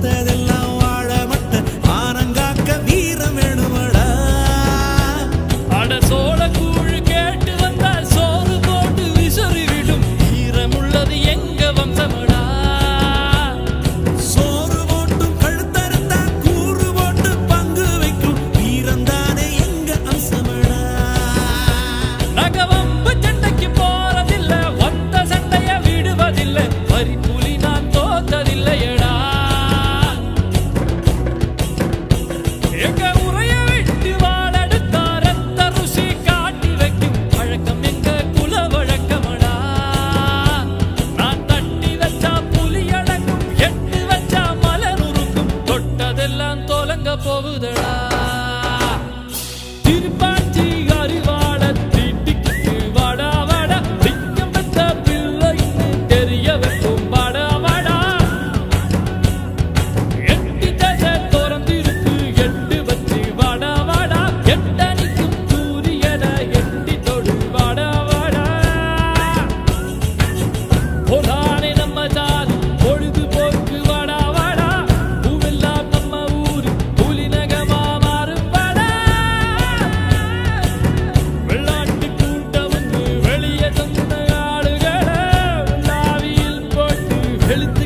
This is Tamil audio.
parte del la... கலங்க போகுதடா. వెళితే